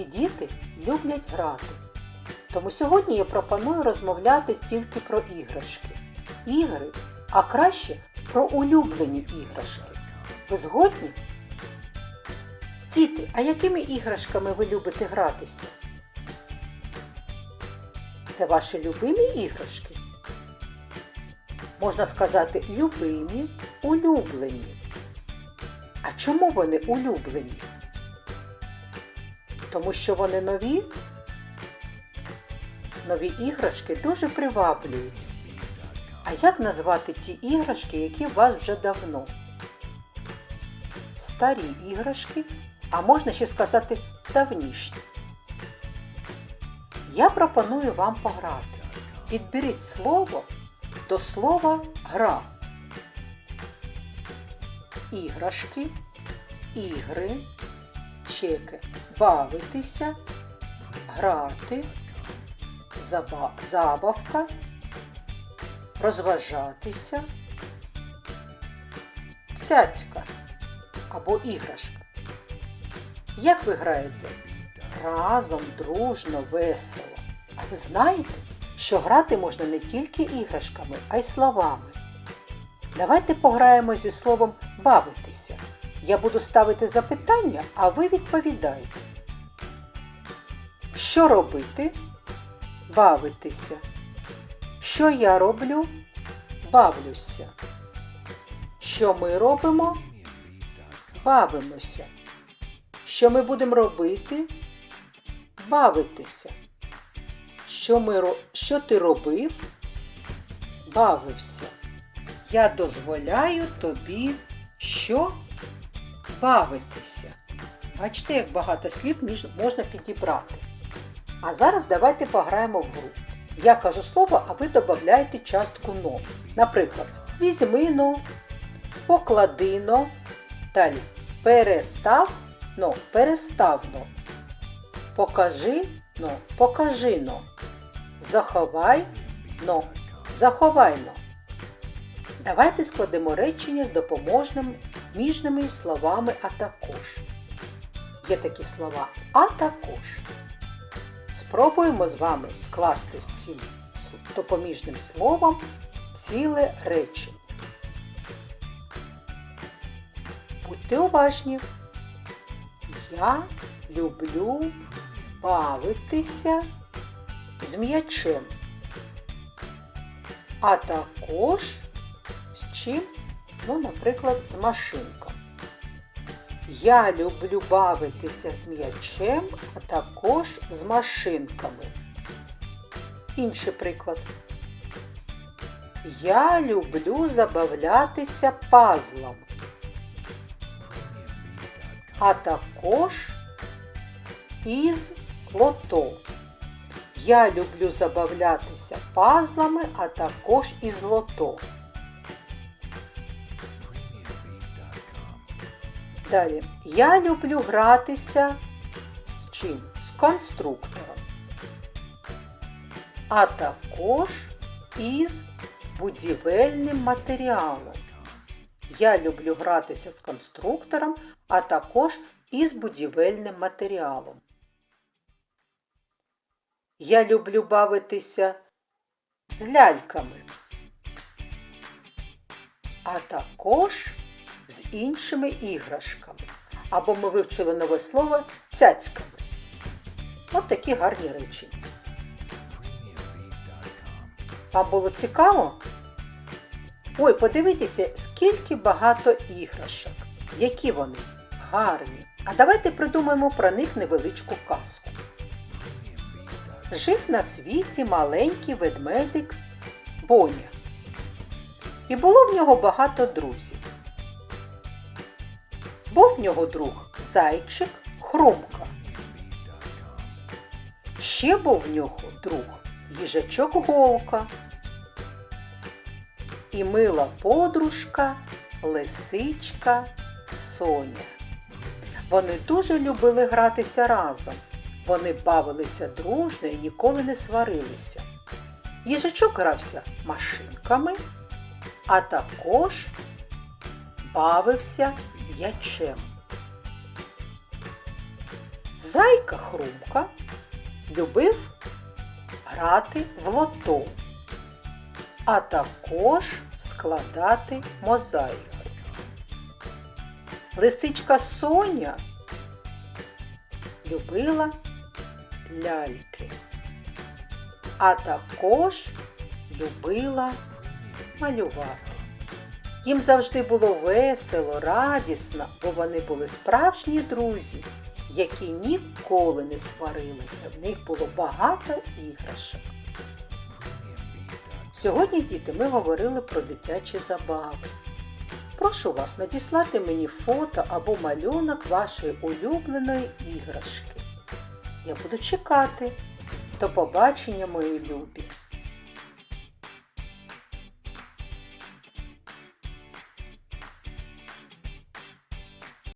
Всі діти люблять грати. Тому сьогодні я пропоную розмовляти тільки про іграшки. Ігри, а краще про улюблені іграшки. Ви згодні? Діти, а якими іграшками ви любите гратися? Це ваші любимі іграшки? Можна сказати, любимі, улюблені. А чому вони улюблені? Тому що вони нові? Нові іграшки дуже приваблюють. А як назвати ті іграшки, які у вас вже давно? Старі іграшки, а можна ще сказати давнішні. Я пропоную вам пограти. Підберіть слово до слова гра. Іграшки, ігри, чеки, бавитися, грати, забавка, розважатися, цяцька або іграшка. Як ви граєте? Разом, дружно, весело. А ви знаєте, що грати можна не тільки іграшками, а й словами. Давайте пограємо зі словом бавитися. Я буду ставити запитання, а ви відповідаєте. Що робити? Бавитися. Що я роблю? Бавлюся. Що ми робимо? Бавимося. Що ми будемо робити? Бавитися. Що, ми, що ти робив? Бавився. Я дозволяю тобі що? Бавитися. Бачите, як багато слів можна підібрати. А зараз давайте пограємо в гру. Я кажу слово, а ви додаєте частку но. Наприклад, візьми-но, поклади-но, далі перестав, но, перестав-но, покажи-но, покажи-но, заховай-но, заховай-но. Давайте складемо речення з допоможними міжними словами а також. Є такі слова а також. Спробуємо з вами скласти з цим допоміжним словом ціле речення. Будьте уважні. Я люблю бавитися з м'ячем. А також чим? Ну, наприклад, з машинком. Я люблю бавитися з м'ячем, а також з машинками. Інший приклад. Я люблю забавлятися пазлами. А також із лото. Я люблю забавлятися пазлами, а також із лото. Далі. Я люблю гратися з чим? З конструктором. А також із будівельним матеріалом. Я люблю гратися з конструктором, а також із будівельним матеріалом. Я люблю бавитися з ляльками, а також з іншими іграшками. Або ми вивчили нове слово з цяцьками. От такі гарні речення. Вам було цікаво? Ой, подивіться, скільки багато іграшок. Які вони гарні. А давайте придумаємо про них невеличку казку. Жив на світі маленький ведмедик Боня. І було в нього багато друзів. Був в нього друг зайчик Хрумка. Ще був в нього друг їжачок Голка. І мила подружка Лисичка Соня. Вони дуже любили гратися разом. Вони бавилися дружно і ніколи не сварилися. Їжачок грався машинками, а також бавився м'ячем. Зайка Хрумка любив грати в лото, а також складати мозаїку. Лисичка Соня любила ляльки, а також любила малювати. Їм завжди було весело, радісно, бо вони були справжні друзі, які ніколи не сварилися. В них було багато іграшок. Сьогодні, діти, ми говорили про дитячі забави. Прошу вас надіслати мені фото або малюнок вашої улюбленої іграшки. Я буду чекати. До побачення, мої любі!